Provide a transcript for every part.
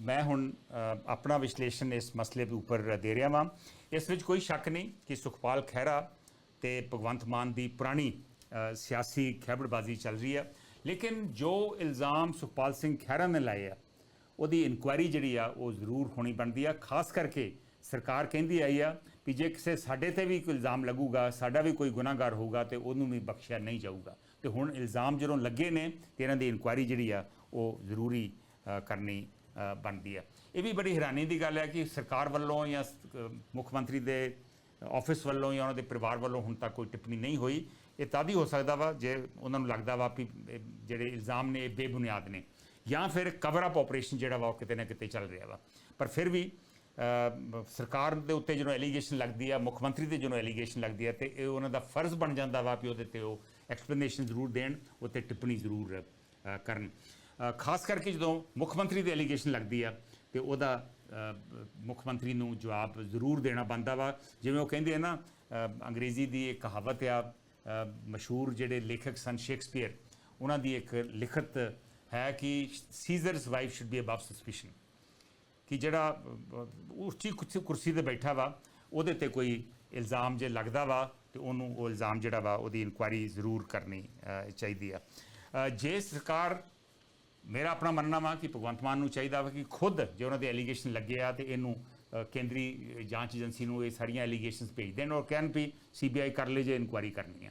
ਮੈਂ ਹੁਣ ਆਪਣਾ ਵਿਸ਼ਲੇਸ਼ਣ ਇਸ ਮਸਲੇ ਦੇ ਉੱਪਰ ਦੇ ਰਿਹਾ ਵਾਂ। ਇਸ ਵਿੱਚ ਕੋਈ ਸ਼ੱਕ ਨਹੀਂ ਕਿ ਸੁਖਪਾਲ ਖਹਿਰਾ ਤੇ ਭਗਵੰਤ ਮਾਨ ਦੀ ਪੁਰਾਣੀ ਸਿਆਸੀ ਖੈਬੜਬਾਜ਼ੀ ਚੱਲ ਰਹੀ ਹੈ। ਲੇਕਿਨ ਜੋ ਇਲਜ਼ਾਮ ਸੁਖਪਾਲ ਸਿੰਘ ਖਹਿਰਾ ਨੇ ਲਾਏ ਆ, ਉਹਦੀ ਇਨਕੁਆਇਰੀ ਜਿਹੜੀ ਆ, ਉਹ ਜ਼ਰੂਰ ਹੋਣੀ ਬਣਦੀ ਆ। ਖਾਸ ਕਰਕੇ ਸਰਕਾਰ ਕਹਿੰਦੀ ਆਈ ਆ ਵੀ ਜੇ ਕਿਸੇ ਸਾਡੇ ਤੇ ਵੀ ਕੋਈ ਇਲਜ਼ਾਮ ਲੱਗੂਗਾ, ਸਾਡਾ ਵੀ ਕੋਈ ਗੁਨਾਹਗਾਰ ਹੋਊਗਾ ਤੇ ਉਹਨੂੰ ਵੀ ਬਖਸ਼ਿਆ ਨਹੀਂ ਜਾਊਗਾ। ਤੇ ਹੁਣ ਇਲਜ਼ਾਮ ਜਦੋਂ ਲੱਗੇ ਨੇ ਤੇ ਇਹਨਾਂ ਦੀ ਇਨਕੁਆਇਰੀ ਜਿਹੜੀ ਆ, ਉਹ ਜ਼ਰੂਰੀ ਕਰਨੀ ਬਣਦੀ ਆ ਇਹ ਵੀ ਬੜੀ ਹੈਰਾਨੀ ਦੀ ਗੱਲ ਹੈ ਕਿ ਸਰਕਾਰ ਵੱਲੋਂ ਜਾਂ ਮੁੱਖ ਮੰਤਰੀ ਦੇ ਆਫਿਸ ਵੱਲੋਂ ਜਾਂ ਉਹਨਾਂ ਦੇ ਪਰਿਵਾਰ ਵੱਲੋਂ ਹੁਣ ਤੱਕ ਕੋਈ ਟਿੱਪਣੀ ਨਹੀਂ ਹੋਈ। ਇਹ ਤਦ ਹੀ ਹੋ ਸਕਦਾ ਵਾ ਜੇ ਉਹਨਾਂ ਨੂੰ ਲੱਗਦਾ ਵਾ ਵੀ ਜਿਹੜੇ ਇਲਜ਼ਾਮ ਨੇ ਇਹ ਬੇਬੁਨਿਆਦ ਨੇ ਜਾਂ ਫਿਰ ਕਵਰ ਅਪ ਆਪਰੇਸ਼ਨ ਜਿਹੜਾ ਵਾ ਉਹ ਕਿਤੇ ਨਾ ਕਿਤੇ ਚੱਲ ਰਿਹਾ ਵਾ। ਪਰ ਫਿਰ ਵੀ ਸਰਕਾਰ ਦੇ ਉੱਤੇ ਜਦੋਂ ਐਲੀਗੇਸ਼ਨ ਲੱਗਦੀ ਆ, ਮੁੱਖ ਮੰਤਰੀ ਤੇ ਜਦੋਂ ਐਲੀਗੇਸ਼ਨ ਲੱਗਦੀ ਆ ਤੇ ਇਹ ਉਹਨਾਂ ਦਾ ਫਰਜ਼ ਬਣ ਜਾਂਦਾ ਵਾ ਵੀ ਉਹਦੇ ਤੇ ਉਹ ਐਕਸਪਲੇਨੇਸ਼ਨ ਜ਼ਰੂਰ ਦੇਣ, ਉੱਤੇ ਟਿੱਪਣੀ ਜ਼ਰੂਰ ਕਰਨ। ਖਾਸ ਕਰਕੇ ਜਦੋਂ ਮੁੱਖ ਮੰਤਰੀ ਦੀ ਐਲੀਗੇਸ਼ਨ ਲੱਗਦੀ ਆ ਤੇ ਉਹਦਾ ਮੁੱਖ ਮੰਤਰੀ ਨੂੰ ਜਵਾਬ ਜ਼ਰੂਰ ਦੇਣਾ ਬਣਦਾ ਵਾ। ਜਿਵੇਂ ਉਹ ਕਹਿੰਦੇ ਆ ਨਾ ਅੰਗਰੇਜ਼ੀ ਦੀ ਇੱਕ ਕਹਾਵਤ ਆ ਮਸ਼ਹੂਰ ਜਿਹੜੇ ਲੇਖਕ ਸਨ ਸ਼ੇਕਸਪੀਅਰ ਉਹਨਾਂ ਦੀ ਇੱਕ ਲਿਖਤ ਹੈ ਕਿ Caesar's wife should be above suspicion. ਕਿ ਜਿਹੜਾ ਅ, ਉੱਚੀ ਕੁਰਸੀ- ਤੇ ਬੈਠਾ ਵਾ ਉਹਦੇ ਤੇ ਕੋਈ ਇਲਜ਼ਾਮ ਜੇ ਲੱਗਦਾ ਵਾ ਤੇ ਉਹਨੂੰ ਉਹ ਇਲਜ਼ਾਮ ਜਿਹੜਾ ਵਾ ਉਹਦੀ ਇਨਕੁਆਇਰੀ ਜ਼ਰੂਰ ਕਰਨੀ ਚਾਹੀਦੀ ਆ। ਜੇ ਸਰਕਾਰ ਮੇਰਾ ਆਪਣਾ ਮੰਨਣਾ ਵਾ ਕਿ ਭਗਵੰਤ ਮਾਨ ਨੂੰ ਚਾਹੀਦਾ ਵਾ ਕਿ ਖੁਦ ਜੇ ਉਹਨਾਂ ਦੇ ਐਲੀਗੇਸ਼ਨ ਲੱਗੇ ਆ ਤੇ ਇਹਨੂੰ ਕੇਂਦਰੀ ਜਾਂਚ ਏਜੰਸੀ ਨੂੰ ਇਹ ਸਾਰੀਆਂ ਐਲੀਗੇਸ਼ਨਸ ਭੇਜ ਦੇਣ ਔਰ ਕਹਿਣ ਵੀ ਸੀਬੀਆਈ ਕਰ ਲੇ ਜੇ ਇਨਕੁਆਇਰੀ ਕਰਨੀ ਆ।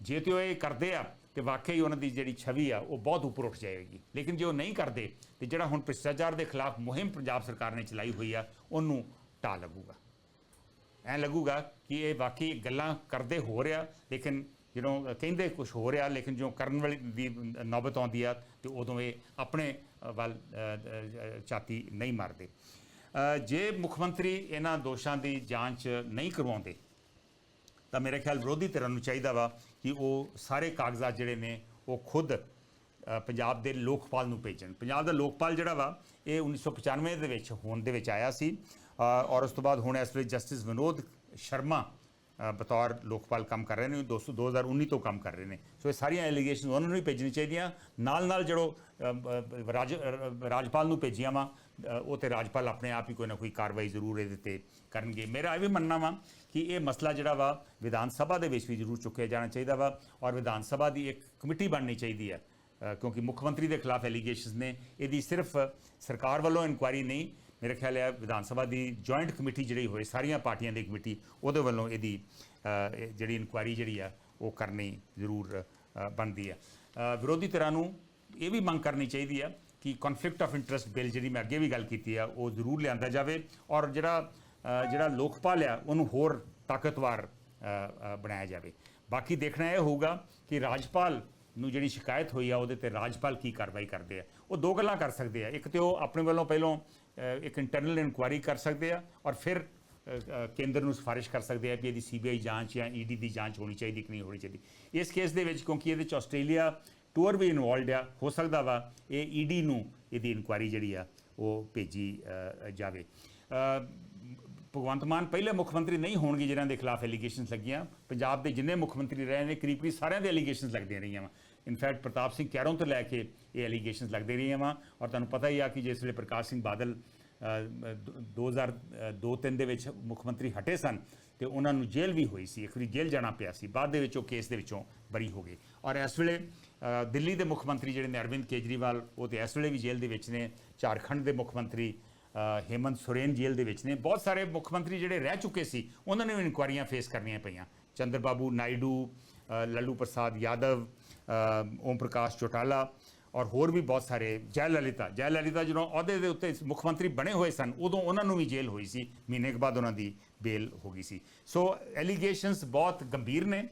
ਜੇ ਤੇ ਉਹ ਇਹ ਕਰਦੇ ਆ ਤੇ ਵਾਕਈ ਉਹਨਾਂ ਦੀ ਜਿਹੜੀ ਛਵੀ ਆ ਉਹ ਬਹੁਤ ਉੱਪਰ ਉੱਠ ਜਾਏਗੀ। ਲੇਕਿਨ ਜੇ ਉਹ ਨਹੀਂ ਕਰਦੇ ਤੇ ਜਿਹੜਾ ਹੁਣ ਭ੍ਰਿਸ਼ਟਾਚਾਰ ਦੇ ਖਿਲਾਫ ਮੁਹਿੰਮ ਪੰਜਾਬ ਸਰਕਾਰ ਨੇ ਚਲਾਈ ਹੋਈ ਆ, ਉਹਨੂੰ ਢਾਹ ਲੱਗੂਗਾ। ਐ ਲੱਗੂਗਾ ਕਿ ਇਹ ਵਾਕਈ ਗੱਲਾਂ ਕਰਦੇ ਹੋ ਰਿਹਾ, ਲੇਕਿਨ ਜਦੋਂ ਕਹਿੰਦੇ ਕੁਝ ਹੋ ਰਿਹਾ ਲੇਕਿਨ ਜੋ ਕਰਨ ਵਾਲੀ ਦੀ ਨੌਬਤ ਆਉਂਦੀ ਆ ਤੇ ਉਦੋਂ ਇਹ ਆਪਣੇ ਵੱਲ ਅ, ਨਹੀਂ ਮਾਰਦੇ। ਜੇ ਮੁੱਖ ਮੰਤਰੀ ਇਹਨਾਂ ਦੋਸ਼ਾਂ ਦੀ ਜਾਂਚ ਨਹੀਂ ਕਰਵਾਉਂਦੇ ਤਾਂ ਮੇਰੇ ਖਿਆਲ ਵਿਰੋਧੀ ਧਿਰਾਂ ਨੂੰ ਚਾਹੀਦਾ ਵਾ ਕਿ ਉਹ ਸਾਰੇ ਕਾਗਜ਼ਾਤ ਜਿਹੜੇ ਨੇ ਉਹ ਖੁਦ ਪੰਜਾਬ ਦੇ ਲੋਕਪਾਲ ਨੂੰ ਭੇਜਣ। ਪੰਜਾਬ ਦਾ ਲੋਕਪਾਲ ਜਿਹੜਾ ਵਾ ਇਹ 1995 ਦੇ ਵਿੱਚ ਹੋਣ ਦੇ ਵਿੱਚ ਆਇਆ ਸੀ। ਔਰ ਉਸ ਤੋਂ ਬਾਅਦ ਹੁਣ ਇਸ ਵੇਲੇ ਜਸਟਿਸ ਵਿਨੋਦ ਸ਼ਰਮਾ ਬਤੌਰ ਲੋਕਪਾਲ ਕੰਮ ਕਰ ਰਹੇ ਨੇ 200 2019 ਤੋਂ ਕੰਮ ਕਰ ਰਹੇ ਨੇ। ਸੋ ਇਹ ਸਾਰੀਆਂ ਐਲੀਗੇਸ਼ਨ ਉਹਨਾਂ ਨੂੰ ਹੀ ਭੇਜਣੀ ਚਾਹੀਦੀਆਂ। ਨਾਲ ਨਾਲ ਜਿਹੜੋ ਰਾਜ ਰਾਜਪਾਲ ਨੂੰ ਭੇਜੀਆਂ ਵਾ ਉਹ ਤੇ ਰਾਜਪਾਲ ਆਪਣੇ ਆਪ ਹੀ ਕੋਈ ਨਾ ਕੋਈ ਕਾਰਵਾਈ ਜ਼ਰੂਰ ਇਹਦੇ ਤੇ ਕਰਨਗੇ। ਮੇਰਾ ਇਹ ਵੀ ਮੰਨਣਾ ਵਾ ਕਿ ਇਹ ਮਸਲਾ ਜਿਹੜਾ ਵਾ, ਵਿਧਾਨ ਸਭਾ ਦੇ ਵਿੱਚ ਵੀ ਜ਼ਰੂਰ ਚੁੱਕਿਆ ਜਾਣਾ ਚਾਹੀਦਾ ਵਾ ਔਰ ਵਿਧਾਨ ਸਭਾ ਦੀ ਇੱਕ ਕਮੇਟੀ ਬਣਨੀ ਚਾਹੀਦੀ ਹੈ। ਕਿਉਂਕਿ ਮੁੱਖ ਮੰਤਰੀ ਦੇ ਖਿਲਾਫ ਐਲੀਗੇਸ਼ਨਸ ਨੇ। ਇਹਦੀ ਸਿਰਫ ਸਰਕਾਰ ਵੱਲੋਂ ਇਨਕੁਆਇਰੀ ਨਹੀਂ ਮੇਰੇ ਖਿਆਲ ਹੈ ਵਿਧਾਨ ਸਭਾ ਦੀ ਜੁਆਇੰਟ ਕਮੇਟੀ ਜਿਹੜੀ ਹੋਏ, ਸਾਰੀਆਂ ਪਾਰਟੀਆਂ ਦੀ ਕਮੇਟੀ ਉਹਦੇ ਵੱਲੋਂ ਇਹਦੀ ਜਿਹੜੀ ਇਨਕੁਆਇਰੀ ਜਿਹੜੀ ਆ, ਉਹ ਕਰਨੀ ਜ਼ਰੂਰ ਬਣਦੀ ਆ। ਵਿਰੋਧੀ ਧਿਰਾਂ ਨੂੰ ਇਹ ਵੀ ਮੰਗ ਕਰਨੀ ਚਾਹੀਦੀ ਆ ਕਿ ਕਨਫਲਿਕਟ ਆਫ ਇੰਟਰਸਟ ਬਿੱਲ ਜਿਹੜੀ ਮੈਂ ਅੱਗੇ ਵੀ ਗੱਲ ਕੀਤੀ ਆ, ਉਹ ਜ਼ਰੂਰ ਲਿਆਂਦਾ ਜਾਵੇ ਔਰ ਜਿਹੜਾ ਜਿਹੜਾ ਲੋਕਪਾਲ ਆ, ਉਹਨੂੰ ਹੋਰ ਤਾਕਤਵਰ ਬਣਾਇਆ ਜਾਵੇ। ਬਾਕੀ ਦੇਖਣਾ ਇਹ ਹੋਊਗਾ ਕਿ ਰਾਜਪਾਲ ਨੂੰ ਜਿਹੜੀ ਸ਼ਿਕਾਇਤ ਹੋਈ ਆ, ਉਹਦੇ ਤੇ ਰਾਜਪਾਲ ਕੀ ਕਾਰਵਾਈ ਕਰਦੇ ਆ। ਉਹ ਦੋ ਗੱਲਾਂ ਕਰ ਸਕਦੇ ਆ। ਇੱਕ ਤੇ ਉਹ ਆਪਣੇ ਵੱਲੋਂ ਪਹਿਲਾਂ ਇੱਕ ਇੰਟਰਨਲ ਇਨਕੁਆਇਰੀ ਕਰ ਸਕਦੇ ਆ ਔਰ ਫਿਰ ਕੇਂਦਰ ਨੂੰ ਸਿਫਾਰਿਸ਼ ਕਰ ਸਕਦੇ ਆ ਕਿ ਇਹਦੀ ਸੀਬੀਆਈ ਜਾਂਚ ਜਾਂ ਈਡੀ ਦੀ ਜਾਂਚ ਹੋਣੀ ਚਾਹੀਦੀ ਕਿ ਨਹੀਂ ਹੋਣੀ ਚਾਹੀਦੀ। ਇਸ ਕੇਸ ਦੇ ਵਿੱਚ ਕਿਉਂਕਿ ਇਹਦੇ ਚ ਆਸਟ੍ਰੇਲੀਆ ਟੂਰ ਵੀ ਇਨਵੋਲਡ ਆ, ਹੋ ਸਕਦਾ ਵਾ ਇਹ ਈਡੀ ਨੂੰ ਇਹਦੀ ਇਨਕੁਆਇਰੀ ਜਿਹੜੀ ਆ, ਉਹ ਭੇਜੀ ਜਾਵੇ। ਭਗਵੰਤ ਮਾਨ ਪਹਿਲੇ ਮੁੱਖ ਮੰਤਰੀ ਨਹੀਂ ਹੋਣਗੇ ਜਿਨ੍ਹਾਂ ਦੇ ਖਿਲਾਫ ਐਲੀਗੇਸ਼ਨਸ ਲੱਗੀਆਂ। ਪੰਜਾਬ ਦੇ ਜਿੰਨੇ ਮੁੱਖ ਮੰਤਰੀ ਰਹੇ ਨੇ, ਕਰੀਬ ਕਰੀਬ ਸਾਰਿਆਂ ਦੇ ਐਲੀਗੇਸ਼ਨਸ ਲੱਗਦੀਆਂ ਰਹੀਆਂ ਵਾ। ਇਨਫੈਕਟ ਪ੍ਰਤਾਪ ਸਿੰਘ ਕੈਰੋਂ ਤੋਂ ਲੈ ਕੇ ਇਹ ਐਲੀਗੇਸ਼ਨਸ ਲੱਗਦੇ ਰਹੀਆਂ ਵਾ। ਔਰ ਤੁਹਾਨੂੰ ਪਤਾ ਹੀ ਆ ਕਿ ਜਿਸ ਵੇਲੇ ਪ੍ਰਕਾਸ਼ ਸਿੰਘ ਬਾਦਲ 2002-3 ਦੇ ਵਿੱਚ ਮੁੱਖ ਮੰਤਰੀ ਹਟੇ ਸਨ ਤੇ ਉਹਨਾਂ ਨੂੰ ਜੇਲ੍ਹ ਵੀ ਹੋਈ ਸੀ। ਇੱਕ ਵਾਰੀ ਜੇਲ੍ਹ ਜਾਣਾ ਪਿਆ ਸੀ। ਬਾਅਦ ਦੇ ਵਿੱਚ ਉਹ ਕੇਸ ਦੇ ਵਿੱਚੋਂ ਬਰੀ ਹੋ ਗਏ। ਔਰ ਇਸ ਵੇਲੇ ਦਿੱਲੀ ਦੇ ਮੁੱਖ ਮੰਤਰੀ ਜਿਹੜੇ ਨੇ ਅਰਵਿੰਦ ਕੇਜਰੀਵਾਲ, ਉਹ ਤੇ ਇਸ ਵੇਲੇ ਵੀ ਜੇਲ੍ਹ ਦੇ ਵਿੱਚ ਨੇ। ਝਾਰਖੰਡ ਦੇ ਮੁੱਖ ਮੰਤਰੀ ਹੇਮੰਤ ਸੋਰੇਨ ਜੇਲ੍ਹ ਦੇ ਵਿੱਚ ਨੇ। ਬਹੁਤ ਸਾਰੇ ਮੁੱਖ ਮੰਤਰੀ ਜਿਹੜੇ ਰਹਿ ਚੁੱਕੇ ਸੀ, ਉਹਨਾਂ ਨੇ ਵੀ ਇਨਕੁਆਰੀਆਂ ਫੇਸ ਕਰਨੀਆਂ ਪਈਆਂ। ਚੰਦਰ ਬਾਬੂ ਨਾਇਡੂ ਲੱਲੂ ਪ੍ਰਸਾਦ ਯਾਦਵ ਓਮ ਪ੍ਰਕਾਸ਼ ਚੋਟਾਲਾ ਔਰ ਹੋਰ ਵੀ ਬਹੁਤ ਸਾਰੇ ਜੈ ਲਲਿਤਾ। ਜੈ ਲਲਿਤਾ ਜਦੋਂ ਅਹੁਦੇ ਦੇ ਉੱਤੇ ਮੁੱਖ ਮੰਤਰੀ ਬਣੇ ਹੋਏ ਸਨ, ਉਦੋਂ ਉਹਨਾਂ ਨੂੰ ਵੀ ਜੇਲ੍ਹ ਹੋਈ ਸੀ। ਮਹੀਨੇ ਕੁ ਬਾਅਦ ਉਹਨਾਂ ਦੀ ਬੇਲ ਹੋ ਗਈ ਸੀ। ਸੋ ਐਲੀਗੇਸ਼ਨਸ ਬਹੁਤ ਗੰਭੀਰ ਨੇ।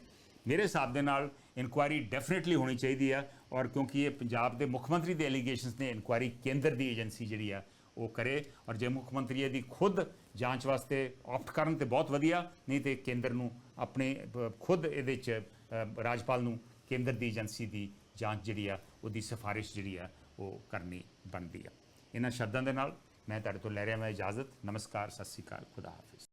ਮੇਰੇ ਹਿਸਾਬ ਦੇ ਨਾਲ ਇਨਕੁਆਇਰੀ ਡੈਫੀਨਿਟਲੀ ਹੋਣੀ ਚਾਹੀਦੀ ਆ ਔਰ ਕਿਉਂਕਿ ਇਹ ਪੰਜਾਬ ਦੇ ਮੁੱਖ ਮੰਤਰੀ ਦੇ ਐਲੀਗੇਸ਼ਨਸ ਨੇ ਇਨਕੁਆਇਰੀ ਕੇਂਦਰ ਦੀ ਏਜੰਸੀ ਜਿਹੜੀ ਆ ਉਹ ਕਰੇ ਔਰ ਜੇ ਮੁੱਖ ਮੰਤਰੀ ਇਹਦੀ ਖੁਦ ਜਾਂਚ ਵਾਸਤੇ ਆਪਟ ਕਰਨ ਤੇ ਬਹੁਤ ਵਧੀਆ, ਨਹੀਂ ਤੇ ਕੇਂਦਰ ਨੂੰ ਆਪਣੇ ਖੁਦ ਇਹਦੇ ਚ ਰਾਜਪਾਲ ਨੂੰ ਕੇਂਦਰ ਦੀ ਏਜੰਸੀ ਦੀ ਜਾਂਚ ਜਿਹੜੀ ਆ, ਉਹਦੀ ਸਿਫਾਰਿਸ਼ ਜਿਹੜੀ ਆ, ਉਹ ਕਰਨੀ ਬਣਦੀ ਆ। ਇਹਨਾਂ ਸ਼ਬਦਾਂ ਦੇ ਨਾਲ ਮੈਂ ਤੁਹਾਡੇ ਤੋਂ ਲੈ ਰਿਹਾ, ਮੈਂ ਇਜਾਜ਼ਤ। ਨਮਸਕਾਰ, ਸਤਿ ਸ਼੍ਰੀ ਅਕਾਲ। ਖੁਦਾ ਹਾਫਿਜ਼।